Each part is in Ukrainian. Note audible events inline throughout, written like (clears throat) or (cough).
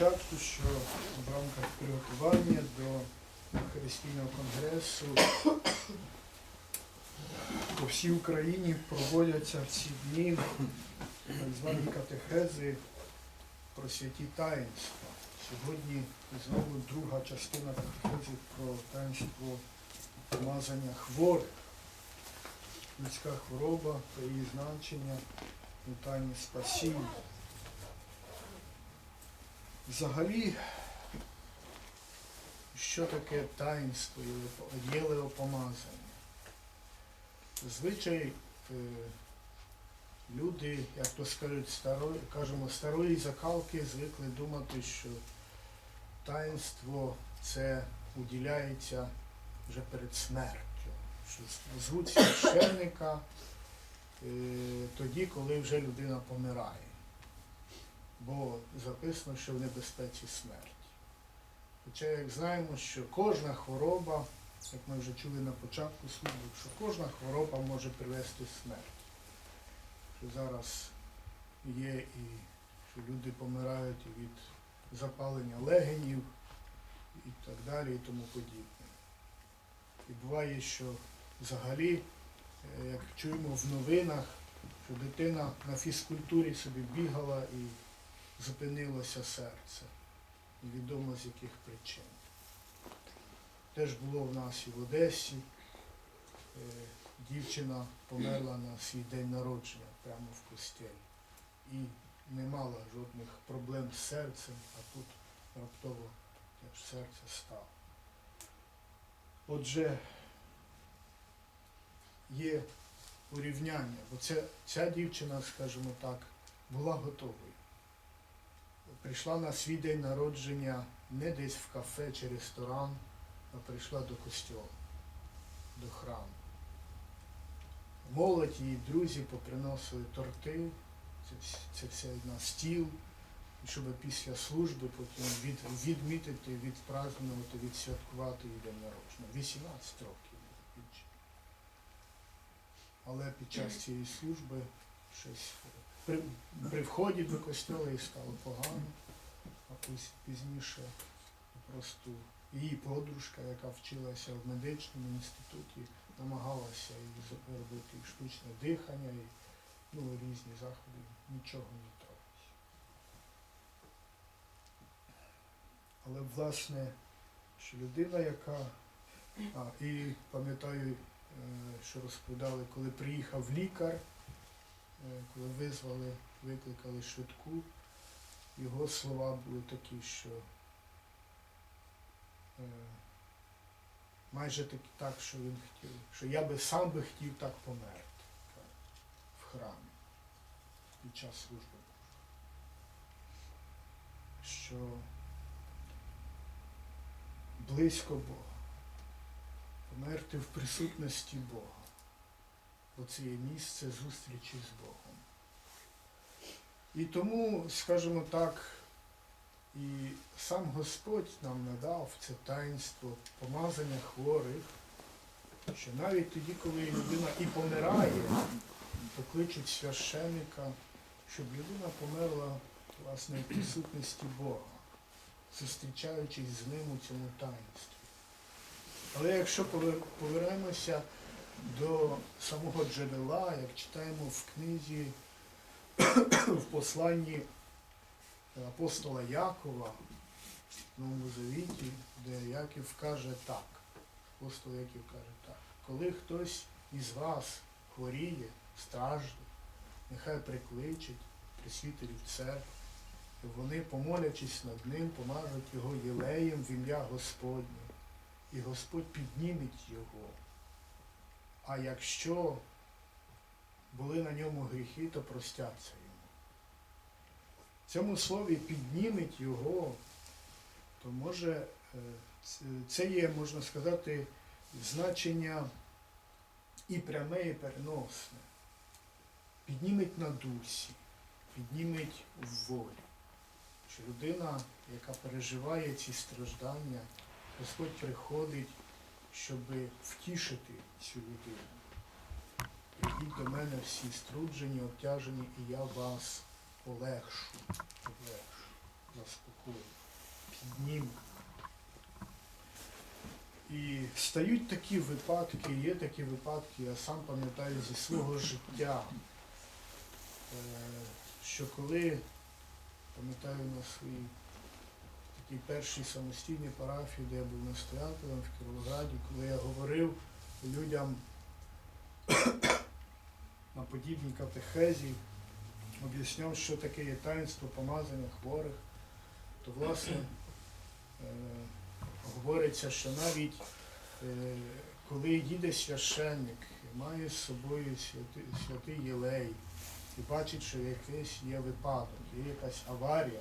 початку, що в рамках приготування до Христійного конгресу по всій Україні проводяться в ці дні так звані катехези про святі таїнства. Сьогодні знову друга частина катехези про таїнство помазання хворих. Людська хвороба та її значення у тайні спасіння. Взагалі, що таке таїнство єлеопомазання? Зазвичай е, люди, як то скажуть, старої, кажемо, старої закалки звикли думати, що таїнство це уділяється вже перед смертю, що звуть священника е, тоді, коли вже людина помирає. Бо записано, що в небезпеці смерті. Хоча, як знаємо, що кожна хвороба, як ми вже чули на початку служби, що кожна хвороба може привести смерть. Що зараз є і що люди помирають і від запалення легенів і так далі, і тому подібне. І буває, що взагалі, е, як чуємо в новинах, що дитина на фізкультурі собі бігала і зупинилося серце. Невідомо з яких причин. Теж було в нас і в Одесі. Е, Дівчина померла на свій день народження прямо в костелі. І не мала жодних проблем з серцем, а тут раптово теж серце стало. Отже, є урівняння, бо це, ця дівчина, скажімо так, була готовою прийшла на свій день народження не десь в кафе чи ресторан, а прийшла до костьолу, до храму. Молодь її друзі поприносили торти, це, це все на стіл, щоб після служби потім від, відмітити, відпразнувати, відсвяткувати її день народження. 18 років. Але під час цієї служби щось при, при вході до костьола їй стало погано, а пізніше просто її подружка, яка вчилася в медичному інституті, намагалася їй зробити і штучне дихання, і ну, різні заходи, нічого не трапилось. Але власне, що людина, яка. А, і пам'ятаю, е, що розповідали, коли приїхав лікар, коли визвали, викликали швидку, його слова були такі, що е, майже такі так, що він хотів, що я би сам би хотів так померти каже, в храмі під час служби. Що близько Бога, померти в присутності Бога. Бо це є місце зустрічі з Богом. І тому, скажімо так, і сам Господь нам надав це таїнство помазання хворих, що навіть тоді, коли людина і помирає, то кличуть священика, щоб людина померла власне в присутності Бога, зустрічаючись з ним у цьому таїнстві. Але якщо повер- повернемося до самого джерела, як читаємо в книзі, (clears throat) в посланні апостола Якова в Новому Завіті, де Яків каже так, апостол Яків каже так, коли хтось із вас хворіє, страждає, нехай прикличуть присвітерів церкви, вони, помолячись над ним, помажуть його єлеєм в ім'я Господнє, і Господь підніметь його. А якщо були на ньому гріхи, то простяться йому. В цьому слові підніметь його, то може е, це є, можна сказати, значення і пряме, і переносне. Підніметь на дусі, підніметь в волі. Що людина, яка переживає ці страждання, Господь приходить, щоб втішити цю людину. Прийдіть до мене всі струджені, обтяжені, і я вас полегшу. полегшу. заспокоїть, підніме. І стають такі випадки, є такі випадки, я сам пам'ятаю зі свого життя, е, що коли, пам'ятаю на своїй такій першій самостійній парафії, де я був настоятелем в Кіровограді, коли я говорив людям (coughs) на подібній катехезі, об'ясняв, що таке є таїнство помазання хворих, то власне е, говориться, що навіть е, коли їде священник, і має з собою святий, єлей, і бачить, що якийсь є випадок, є якась аварія.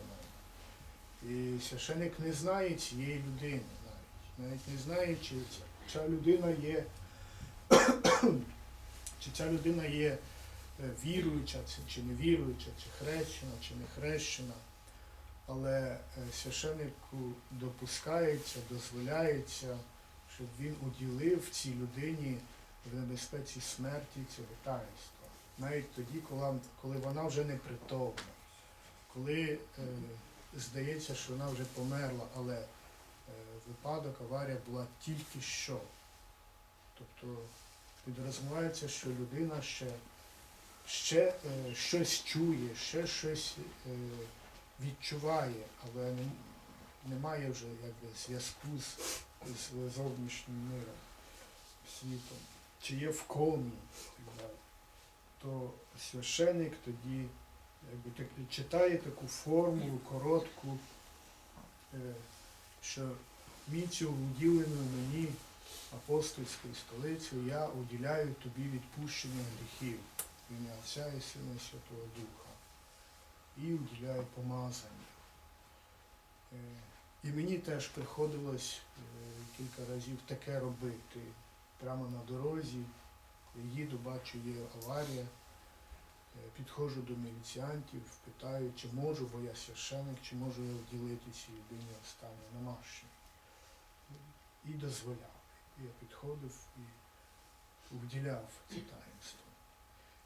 І священник не знає цієї людини навіть. Навіть не знає, чи ця, людина є, (coughs) чи ця людина є е, віруюча, чи- не віруюча, чи хрещена, чи не хрещена. Але е, священнику допускається, дозволяється, щоб він уділив цій людині в небезпеці смерті цього таїнства. Навіть тоді, коли, коли вона вже не притомна, коли е, здається, що вона вже померла, але е, випадок, аварія була тільки що. Тобто підрозумівається, що людина ще, ще е, щось чує, ще щось е, відчуває, але не, немає вже якби, зв'язку з, з зовнішнім миром, світом, чи є в комі, то священик тоді якби, так, читає таку формулу коротку, е, що міцю уділеною мені апостольською столицею я уділяю тобі відпущення гріхів в ім'я Отця і Сина Святого Духа. І уділяю помазання. Е, І мені теж приходилось е, кілька разів таке робити прямо на дорозі. Їду, бачу, є аварія. Е, Підходжу до міліціантів, питаю, чи можу, бо я священик, чи можу я вділити цій людині останнє намащення. І дозволяв. Я підходив і вділяв це таїнство.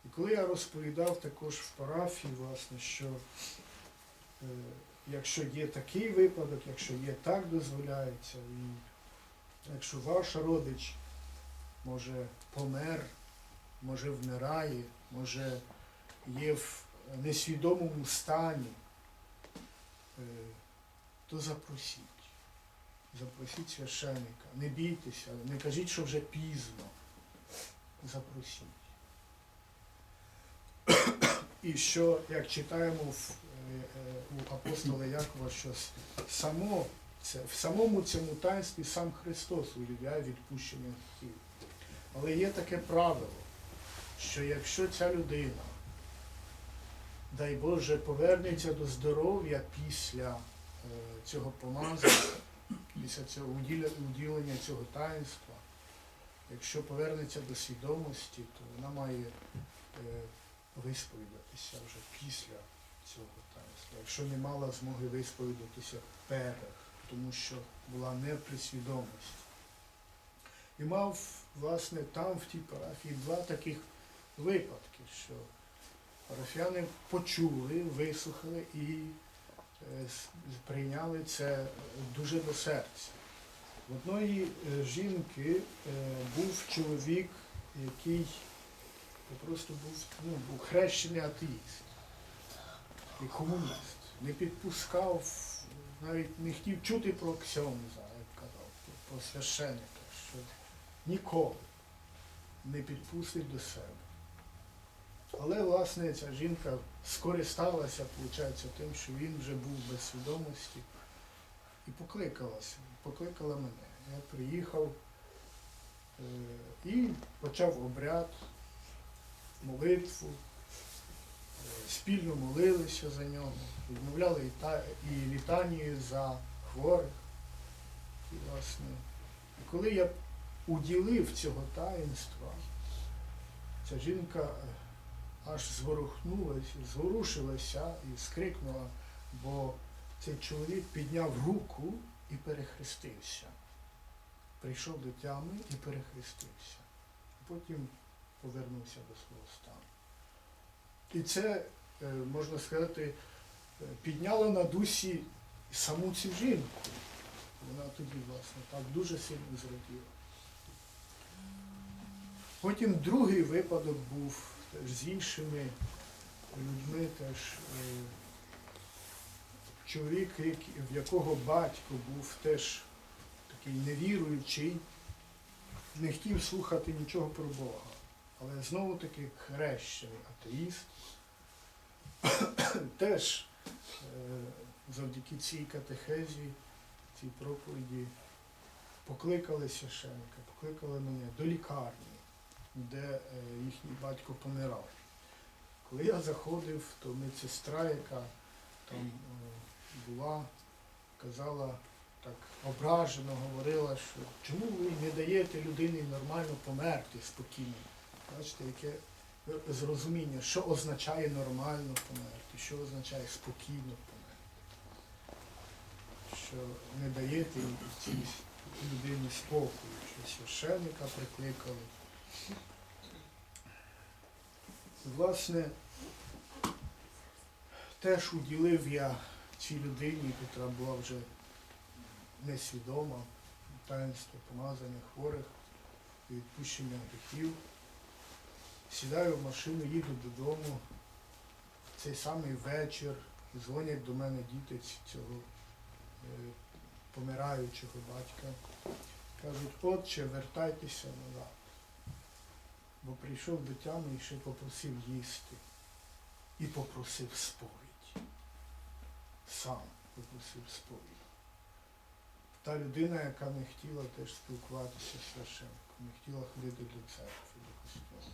І коли я розповідав також в парафії, власне, що е, якщо є такий випадок, якщо є так дозволяється, і якщо ваш родич може помер, може вмирає, може є в несвідомому стані, е, то запросіть. Запросіть священника. Не бійтеся, не кажіть, що вже пізно. Запросіть. І що, як читаємо в, е, е, у апостола Якова, що само, це, в самому цьому таїнстві сам Христос уділяє відпущення гріхів. Але є таке правило, що якщо ця людина, дай Боже, повернеться до здоров'я після е, цього помазання, після цього уділення цього таїнства, якщо повернеться до свідомості, то вона має е, висповідатися вже після цього таїнства. Якщо не мала змоги висповідатися перед, тому що була не при свідомості. І мав, власне, там, в тій парафії, два таких випадки, що парафіяни почули, вислухали і е, прийняли це дуже до серця. В одної е, жінки е, був чоловік, який просто був, ну, був хрещений атеїст і комуніст. Не підпускав, навіть не хотів чути про ксьонза, як казав, про священника, що ніколи не підпустить до себе. Але, власне, ця жінка скористалася, виходить, тим, що він вже був без свідомості і покликалася, покликала мене. Я приїхав е, і почав обряд, молитву, е, спільно молилися за нього, відмовляли і, та, і літанію за хворих. І, власне, коли я уділив цього таїнства, ця жінка е, аж зворухнулася, зворушилася і скрикнула, бо цей чоловік підняв руку і перехрестився. Прийшов до тями і перехрестився. Потім повернувся до свого стану. І це, е, можна сказати, підняла на дусі саму цю жінку. Вона тоді, власне, так дуже сильно зраділа. Потім другий випадок був з іншими людьми, теж е, чоловік, в якого батько був теж такий невіруючий, не хотів слухати нічого про Бога. Але знову таки хрещений атеїст (coughs) теж е, завдяки цій катехезі, цій проповіді покликали священика, покликали мене до лікарні, де е, їхній батько помирав. Коли я заходив, то медсестра, яка там е, була, казала так ображено, говорила, що чому ви не даєте людині нормально померти спокійно. Бачите, яке зрозуміння, що означає нормально померти, що означає спокійно померти. Що не даєте цій людині спокою, що священника прикликали. Власне, теж уділив я цій людині, яка була вже несвідома, таїнство помазання хворих відпущення гріхів. Сідаю в машину, їду додому. Цей самий вечір дзвонять до мене діти цього е, помираючого батька. Кажуть, отче, вертайтеся назад. Бо прийшов до тями і ще попросив їсти. І попросив сповідь. Сам попросив сповідь. Та людина, яка не хотіла теж спілкуватися з священником, не хотіла ходити до церкви, до костюму.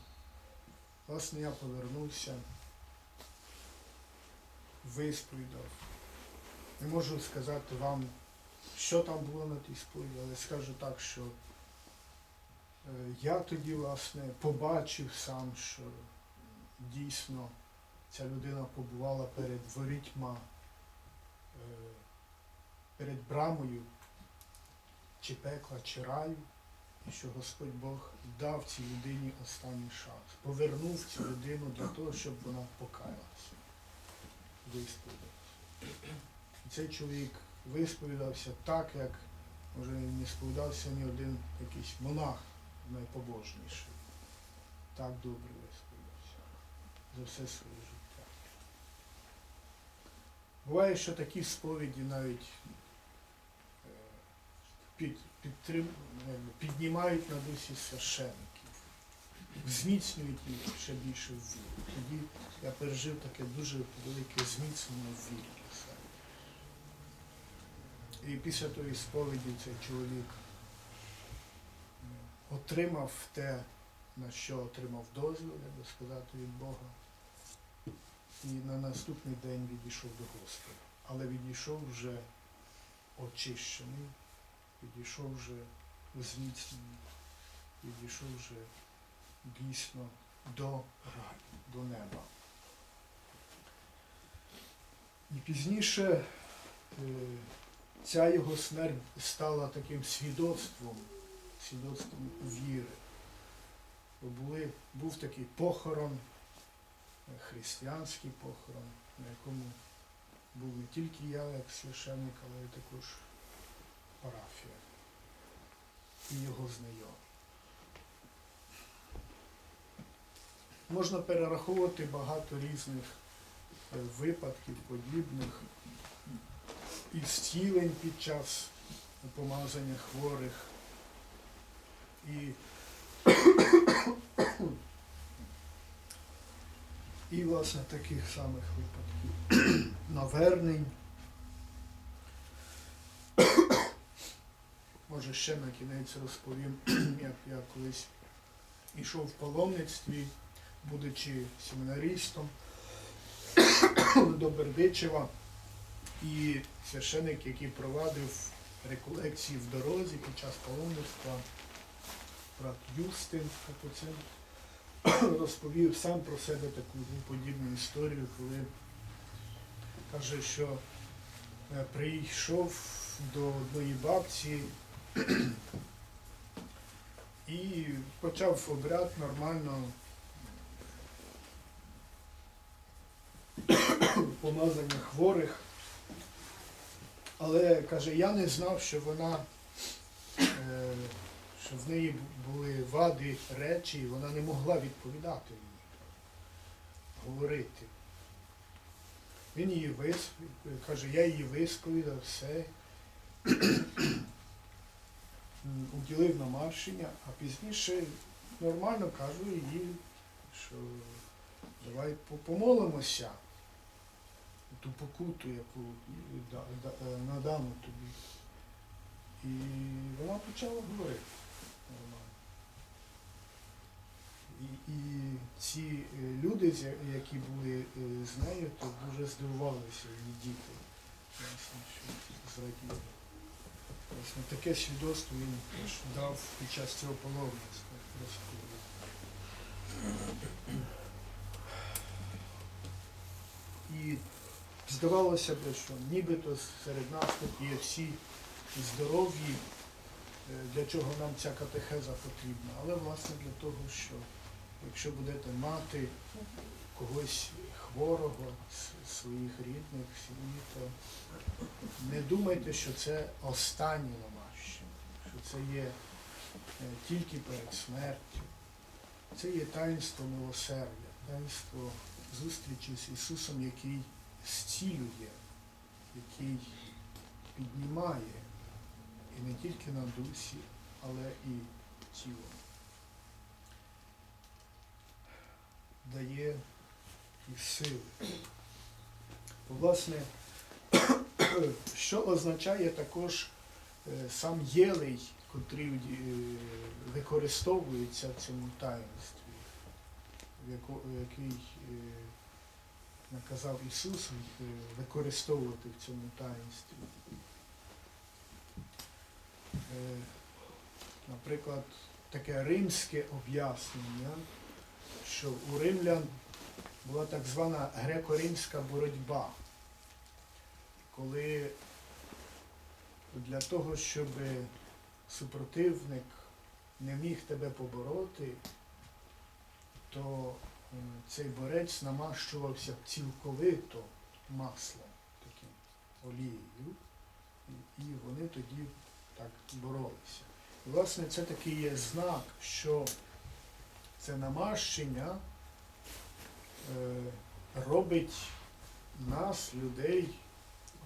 Власне, я повернувся, висповідав. Не можу сказати вам, що там було на тій сповіді, але скажу так, що я тоді, власне, побачив сам, що дійсно ця людина побувала перед ворітьма, е, перед брамою чи пекла, чи раю, і що Господь Бог дав цій людині останній шанс, повернув цю людину для того, щоб вона покаялася, висповідалася. Цей чоловік висповідався так, як може не сповідався ні один якийсь монах найпобожніший. Так добре висповідався за все своє життя. Буває, що такі сповіді навіть е, піднімають на дусі священиків, зміцнюють їх ще більше в вірі. Тоді я пережив таке дуже велике зміцнення в вірі. І після тої сповіді цей чоловік отримав те, на що отримав дозвіл, як би сказати, від Бога. І на наступний день відійшов до Господа. Але відійшов вже очищений, відійшов вже зміцнений, відійшов вже дійсно до раю, до неба. І пізніше е, ця його смерть стала таким свідоцтвом, свідоцтвом віри. Були, був такий похорон, е, християнський похорон, на якому був не тільки я як священник, але й також парафія і його знайомі. Можна перераховувати багато різних е, випадків подібних і зцілень під час помазання хворих. І, і власне таких самих випадків навернень. Може ще на кінець розповім, як я колись йшов в паломництві, будучи семінаристом до Бердичева. І священик, який провадив реколекції в дорозі під час паломництва, брат Юстин Капуцин, розповів сам про себе таку подібну історію, коли каже, що е, прийшов до одної бабці і почав обряд нормально (coughs) помазання хворих. Але каже, я не знав, що вона, що в неї були вади, речі, і вона не могла відповідати мені, говорити. Він її вис... каже, я її висповідав, все. (clears throat) Уділив намаршення, а пізніше нормально кажу їй, що давай помолимося ту покуту, яку да- да- надано тобі. І вона почала говорити нормально. І, ці е, люди, які були е, з нею, то дуже здивувалися її діти. Власне, що зраділи. Власне, таке свідоцтво він дав під час цього паломництва. І здавалося б, що нібито серед нас тут є всі здорові, е, для чого нам ця катехеза потрібна. Але власне для того, що якщо будете мати когось хворого, своїх рідних, сім'ї, то не думайте, що це останнє намащення, що це є е, тільки перед смертю. Це є таїнство милосердя, таїнство зустрічі з Ісусом, який зцілює, який піднімає і не тільки на дусі, але і тілом. Дає і сили. Власне, (clears throat) що означає також е, сам єлей, котрий е, використовується в цьому таїнстві, який е, наказав Ісус використовувати в цьому таїнстві. Наприклад, таке римське об'яснення, що у римлян була так звана греко-римська боротьба, коли для того, щоб супротивник не міг тебе побороти, то цей борець намащувався цілковито маслом, таким олією, і вони тоді так боролися. І, власне, це такий є знак, що це намащення е, робить нас, людей,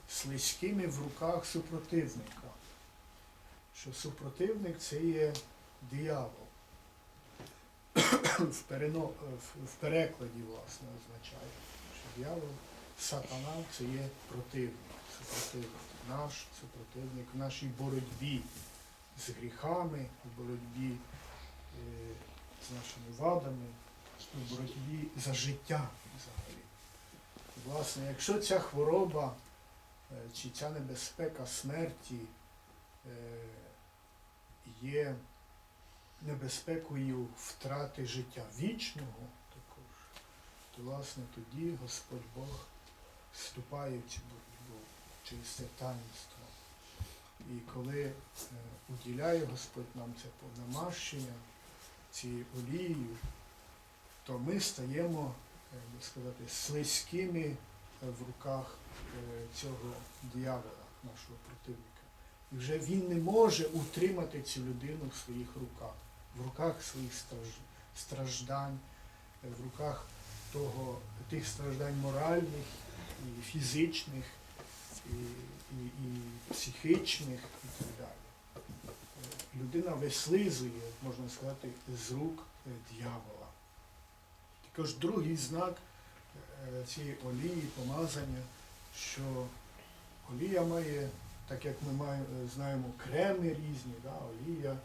слизькими в руках супротивника. Що супротивник це є диявол. в, перекладі, власне, означає, що диявол, сатана це є противник, супротивник, наш супротивник в нашій боротьбі з гріхами, в боротьбі е, з нашими вадами, в боротьбі за життя взагалі. Власне, якщо ця хвороба е, чи ця небезпека смерті е, є небезпекою втрати життя вічного також, то власне тоді Господь Бог вступає в цю боротьбу через це таїнство. І коли е, уділяє Господь нам це намащення цією олією, то ми стаємо, як сказати, слизькими е, в руках е, цього диявола, нашого противника. І вже він не може утримати цю людину в своїх руках, в руках своїх страждань, е, в руках того, тих страждань моральних і фізичних, і, і, і психічних і так далі. Людина вислизує, можна сказати, з рук е, диявола. Також другий знак е, цієї олії, помазання, що олія має, так як ми маємо, е, знаємо, креми різні, да, олія,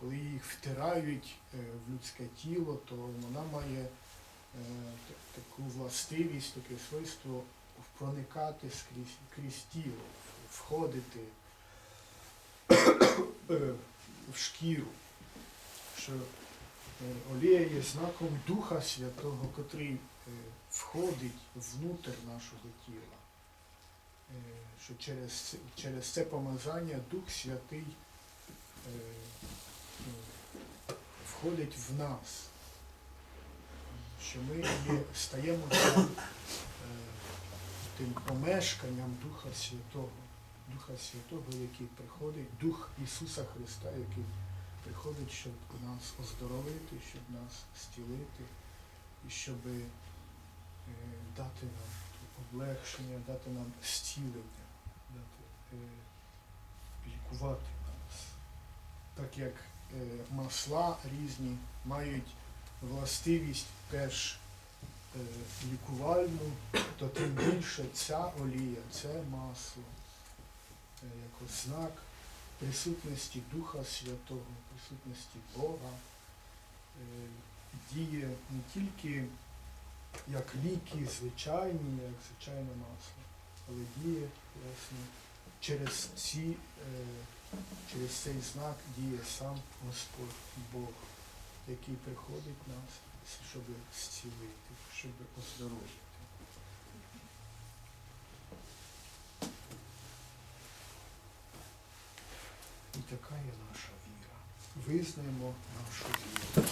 коли їх втирають в людське тіло, то вона має таку властивість, таке свойство проникати скрізь, крізь тіло, входити (coughs) в шкіру. Що е, олія є знаком Духа Святого, котрий е, входить внутрь нашого тіла. Е, Що через, через це помазання Дух Святий ну, входить в нас. Що ми стаємо там, е, тим помешканням Духа Святого. Духа Святого, який приходить, Дух Ісуса Христа, який приходить, щоб нас оздоровити, щоб нас зцілити і щоб е, дати нам облегшення, дати нам зцілення, дати, е, лікувати нас. Так як е, масла різні мають властивість теж лікувальну, то тим більше ця олія, це масло, як знак присутності Духа Святого, присутності Бога, е, діє не тільки як ліки звичайні, як звичайне масло, але діє власне через ці, е, через цей знак діє сам Господь Бог, який приходить нас, щоб зцілити, щоб оздоровити. І така є наша віра. Визнаємо нашу віру.